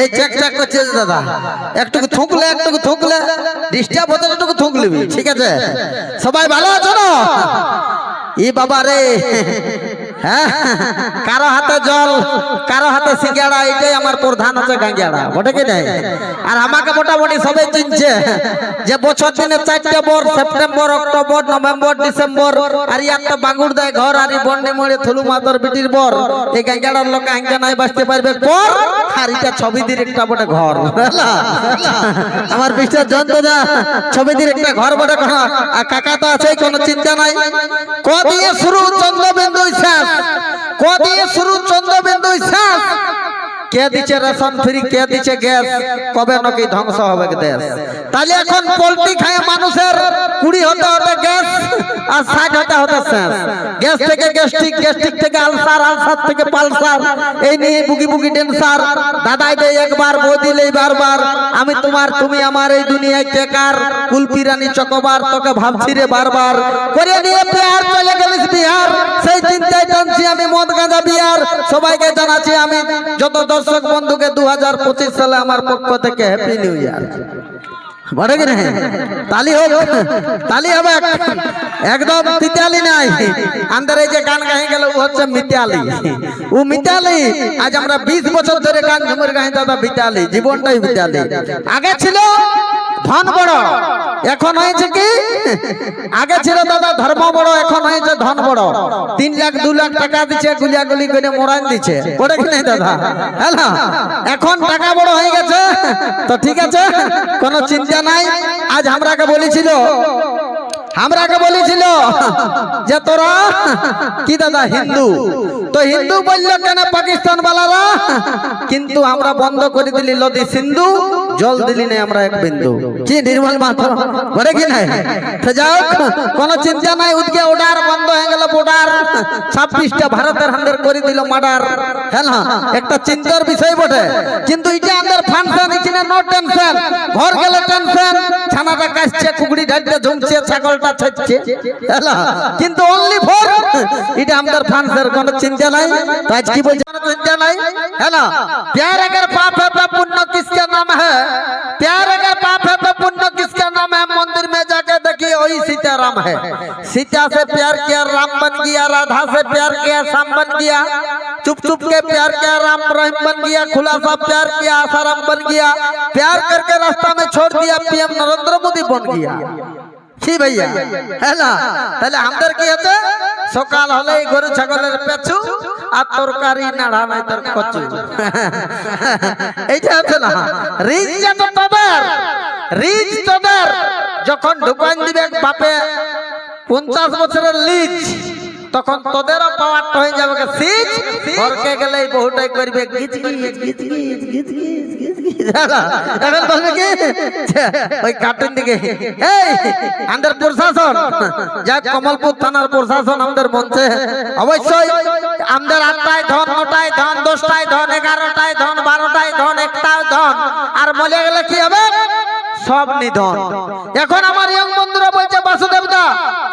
এই check check করছে দাদা? একটুকু থুকলে একটুকু থুকলে। ডিস্টার্ব হতে একটুকু থুকলিবি, ঠিক আছে? সবাই ভালো আছো না? ই বাবা রে। হ্যাঁ? কারও হাতে জল, কারও হাতে সিঙ্গাড়া, এটাই আমার প্রধান হচ্ছে গাঙ্গিয়াড়া, বটে কি নাই? আর আমাকে মোটামুটি সবাই চিনছে যে বছর দিনে চারটে বর, সেপ্টেম্বর, অক্টোবর, নভেম্বর, ডিসেম্বর, আর ইয়ার তো বাঙ্গুর দেয় ঘর, আর বন্ডে মরে থুলু মাতর বিটির বর। এই গাঙ্গিয়াড়ার লোক আঙ্গা নাই বাঁচতে পারবে পর আর এটা ছবি দির একটা বটে ঘর। আমার বিশ্বাস জন্ত যা ছবি দির একটা ঘর বটে কোন, আর কাকা তো আছে কোনো চিন্তা নাই। ক দিয়ে শুরু চন্দ্রবিন্দু ইসাস কদিয়ে শুরু চন্দ্রবিন্দু ইসাস কে দিচ্ছে রেশন ফ্রি, কে দিচ্ছে গ্যাস? কবে নাকি ধ্বংস হবে দেশ তাহলে এখন পোল্ট্রি খায় মানুষের কুড়ি হতে হতে গ্যাস আর ষাট হতে হতে শেষ গ্যাস থেকে গ্যাস্ট্রিক গ্যাস্ট্রিক থেকে আলসার আলসার থেকে পালসার। এই নিয়ে বুকি বুকি টেনসার দাদাই দেয় একবার বৌদি লেই বারবার। আমি তোমার, তুমি আমার এই দুনিয়ায় টেকার কুলপি রানী চকবার, তোকে ভাবছি রে বারবার। করে নিয়ে পেয়ার চলে গেলিস বিহার। সেই চিন্তায় টানছি আমি মদ গাঁজা বিহার। সবাইকে জানাচ্ছি আমি যত দর্শক বন্ধুকে দু সালে আমার পক্ষ থেকে হ্যাপি নিউ ইয়ার বটে কি তালি হোক, তালি হবে একদম তিতালি নাই। আন্দার যে গান গাই গেল, ও হচ্ছে মিতালি। ও মিতালি, আজ আমরা 20 বছর ধরে গান ঝুমুর গাই দাদা মিতালি, জীবনটাই মিতালি। আগে ছিল ধন বড় এখন হয়েছে কি? আগে ছিল দাদা ধর্ম বড়, এখন হয়েছে ধন বড়। তিন লাখ, দু লাখ টাকা দিচ্ছে গুলিয়া গুলি করে মোরান দিচ্ছে। পড়ে কি নাই দাদা? হ্যালো এখন টাকা বড় হয়ে গেছে। তো ঠিক আছে, কোনো চিন্তা নাই। আজ আমরাকে বলেছিল আমরাকে বলেছিল যে তোরা, কি দাদা, হিন্দু? তো হিন্দু বলল কেন পাকিস্তান বালারা কিন্তু আমরা বন্ধ করে দিলি, লদি সিন্ধু। জল দিলি নাই আমরা এক বিন্দু। কি নির্মল মাথা? করে কি নাই? তো যাও কোন চিন্তা নাই উদ্গে ওডার বন্ধ হয়ে গেল বোডার ছাব্বিশটা ভারতের হান্ডের করে দিল মার্ডার হ্যাঁ না, একটা চিন্তার বিষয় বটে। কিন্তু এটা আমাদের ফাংশন এখানে নো টেনশন ঘর গেলে টেনশন ছানাটা কাটছে কুকুরি ঢাকতে ঝুমছে, ছাগলটা ছাড়ছে। হ্যাঁ কিন্তু অনলি ফর এটা আমাদের ফাংশন কোন চিন্তা নাই, তো আজ কি বলছে চিন্তা নাই। হ্যাঁ না, প্যার আগের পাপ পুণ্য কিসকে नाम है? प्यार का पाप है तो पुण्य किसका नाम है? मंदिर में जाके देखिए, वही सीताराम है। सीता से प्यार किया, राम बन गया, राधा से प्यार किया, श्याम बन गया। चुप चुप के प्यार किया, राम रहीम बन गया, खुलासा प्यार किया, आसाराम बन गया। प्यार करके रास्ता में छोड़ दिया, पीएम नरेंद्र मोदी बन गया। भैया, है ना? पहले हम कर किया সকাল হলে গরু ছাগলের পেছু আর তরকারি নাড়া নাই তোর কচু। এইটা হচ্ছে না। রিজ যেন তোদের, রিজ তোদের, যখন ঢুকান দিবে বাপে পঞ্চাশ বছরের লিজ, তখন তোদেরও পাওয়ারটা হয়ে যাবে। সিজ ঘরকে গেলে বহুটাই করবে গিজ গিজ গিজ গিজ গিজ গিজ। এখন বলবে কি? ওই কার্টুন দিকে। আমাদের প্রশাসন। যা কমলপুর থানার প্রশাসন আমাদের মঞ্চে অবশ্যই আমাদের আটটায় ধন, নটায় ধন, দশটায় ধন, এগারোটায় ধন, বারোটায় ধন ধন। আর বলে গেলে কি হবে? সব নিধন। এখন আমার ইয়ং বন্ধুরা বলছে, বাসুদেব দা,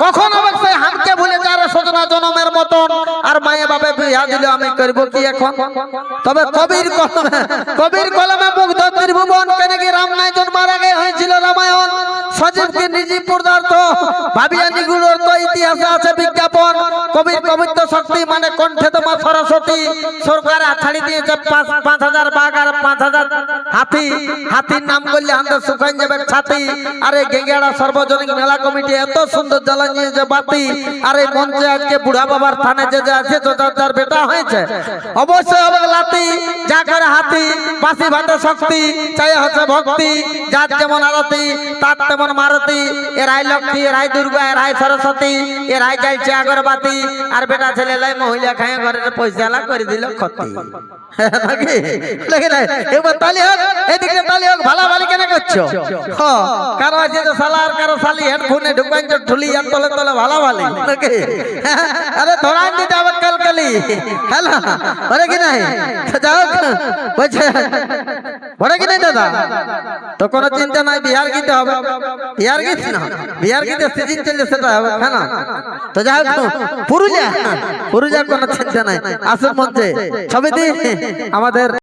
কখন সেই হামকে ভুলে যারা সজনা জনমের মতন? আর মায়ে বাপে বিয়া দিলে আমি করব কি এখন? তবে কবির কবির কলমে নাইজন মারা গে হয়েছিল রামায়ণ। সজীবকে নিজি পদার্থ ভাবিয়া নিগুলোর তো ইতিহাসে আছে বিজ্ঞাপন। কবির কবিত্ব শক্তি মানে কণ্ঠে তোমার সরস্বতী। সরকার ছাড়ি দিয়েছে পাঁচ হাজার বাঘ আর পাঁচ হাজার হাতি, হাতির নাম করলে আমাদের শুকাই যাবে, ছাতি। আরে গেঙ্গেড়া সর্বজনীন মেলা কমিটি, এত সুন্দর জ্বালা নিয়েছে বাতি। আর মঞ্চে আজকে বুড়া বাবার থানে যে যে আছে তার বেটা হয়েছে। অবশ্যই হবে লাতি, যা করে হাতি বাসি ভাতে শক্তি, চাই হচ্ছে ভক্তি। যার যেমন আরতি, তার তেমন মারতি। এরাই লক্ষ্মী এরাই দুর্গা এরাই সরস্বতী, এ এরাই চাইছে আগরবাতি। আর বেটা ছেলে লাই মহিলা খায়, ঘরের পয়সা করে দিল ক্ষতি। নাকি? এবার এদিকে কেন করছ? হ, কারও আছে কারও আর হ্যালো? বলে কি নাই? বলছে বলে কি নাই দাদা? তো কোনো চিন্তা নাই বিহার গীতে হবে। বিহার গীত না বিহার গীতে সিজন চললে সেটা হবে হ্যাঁ তো যাই হোক, পুরুলিয়া, পুরুলিয়ার কোনো চিন্তা নাই। আসুন মঞ্চে, ছবি দি আমাদের